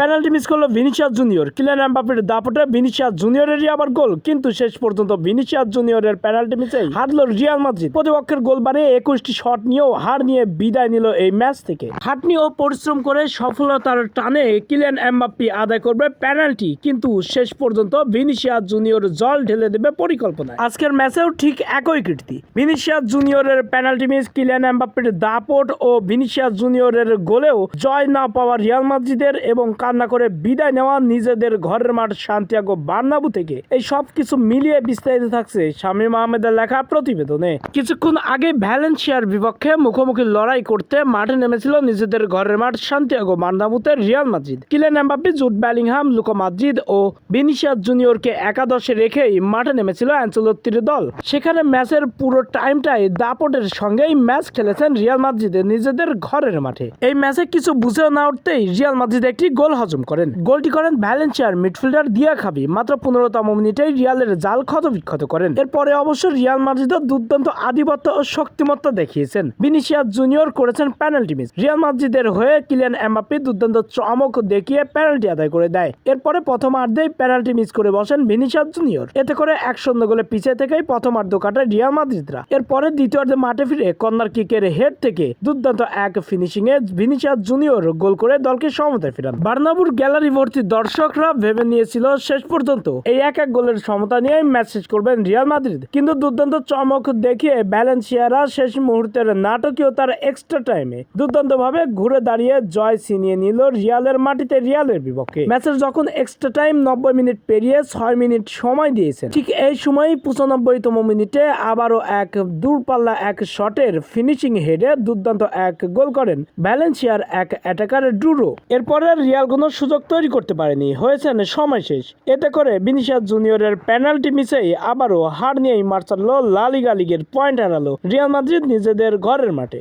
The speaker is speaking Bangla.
পেনাল্টি মিস করল ভিনিসিয়াস জুনিয়র। কিলিয়ান এমবাপ্পের দাপটে ভিনিসিয়াস জুনিয়রেরই আবার গোল। কিন্তু শেষ পর্যন্ত ভিনিসিয়াস জুনিয়রের পেনাল্টি মিসেই হারলো রিয়াল মাদ্রিদ। প্রতিপক্ষের গোল বানিয়ে একুশটি শট নিয়েও হার নিয়ে বিদায় নিল এই ম্যাচ থেকে। খাটনি ও পরিশ্রম করে সফলতার টানে কিলিয়ান এমবাপ্পি আদায় করবে পেনাল্টি। কিন্তু শেষ পর্যন্ত ভিনিসিয়াস জুনিয়র জল ঢেলে দেবে পরিকল্পনা আজকের ম্যাচেও ঠিক একই কীর্তি। ভিনিসিয়াস জুনিয়রের পেনাল্টি মিস কিলিয়ান এমবাপ্পের দাপট ও ভিনিসিয়াস জুনিয়রের গোলেও জয় না পাওয়া রিয়াল মাদ্রিদের এবং কান্না করে বিদায় নেওয়া নিজেদের ঘরের মাঠ সান্তিয়াগো বার্নাবু থেকে। এই সব কিছু মিলিয়ে বিস্তারিত থাকছে শামীম আহমেদের লেখা প্রতিবেদনে। কিছুক্ষণ আগে ভ্যালেন্সিয়ার বিপক্ষে মুখোমুখি লড়াই করতে মাঠে নেমেছিল নিজেদের ঘরের মাঠ Santiago বার্নাবুতে Real Madrid. Kylian Mbappe Jude Bellingham, Luka Modric ও ভিনিসিয়াস জুনিয়রকে একাদশে রেখেই মাঠে নেমেছিল অ্যাঞ্চেলোত্তির দল। সেখানে ম্যাচের পুরো টাইমটাই দাপটের সঙ্গেই ম্যাচ খেলেছেন রিয়াল মাদ্রিদের নিজেদের ঘরের মাঠে। এই ম্যাচে কিছু বুঝেও না উঠতেই রিয়াল মাদ্রিদ একটি গোল হজম করেন। গোলটি করেন ভ্যালেন্সিয়ার মিডফিল্ডার দিয়া খাবি মাত্র পনেরোতম মিনিটেই রিয়ালের জাল ক্ষত বিক্ষত করেন। এরপরে অবশ্য রিয়াল মাদ্রিদ দুর্দান্ত আধিপত্য ও শক্তিমত্তা দেখিয়েছেন। ভিনিসিয়াস জুনিয়র করেছেন পেনাল্টি মিস রিয়াল মাদ্রিদের হয়ে কিলিয়ান এমবাপ্পি দুর্দান্ত চমক দেখিয়ে পেনাল্টি আদায় করে দেয়। এরপরে প্রথম আর্ধেই পেনাল্টি মিস করে বসেন ভিনিসিয়াস জুনিয়র। এতে করে এক শূন্য গোলে পিছিয়ে থেকেই প্রথম আর্ধ কাটায় রিয়াল মাদ্রিদরা। এরপরে দ্বিতীয়ার্ধে মাঠে ফিরে কর্নার কিকের হেড থেকে দুর্দান্ত এক ফিনিশিং এ ভিনিসিয়াস জুনিয়র গোল করে দলকে সমতায় ফেরান। বার্নাবুর গ্যালারি ভর্তি দর্শকরা ভেবে নিয়েছিল শেষ পর্যন্ত এই এক এক গোলের সমতা নিয়ে ম্যাচ করবেন রিয়াল মাদ্রিদ। কিন্তু দুর্দান্ত চমক দেখিয়ে ব্যালেন্সিয়ারা শেষ মুহূর্তের নাটকীয়তার এক্সট্রা টাইমে দুর্দান্ত ভাবে ঘুরে দাঁড়িয়ে জয় ছিনিয়ে নিল রিয়ালের মাটিতে রিয়ালের বিপক্ষে। ম্যাচের যখন এক্সট্রা টাইম নব্বই মিনিট পেরিয়ে ছয় মিনিট সময় দিয়েছেন, ঠিক এই সময়ই পঁচানব্বইতম মিনিটে আবারও এক দূরপাল্লা এক শটের ফিনিশিং হেডে দুর্দান্ত এক গোল করেন ভ্যালেন্সিয়ার এক অ্যাটাকার ড্রুরো এরপরে রিয়াল কোনো সুযোগ তৈরি করতে পারেনি। হয়েছেন সময় শেষ। এতে করে বিনিশাদ জুনিয়রের পেনাল্টি মিসেই আবারও হার নিয়েই মার্চালো লালিগা লিগের পয়েন্ট হারালো। রিয়াল মাদ্রিদ নিজেদের ঘরের মাঠে।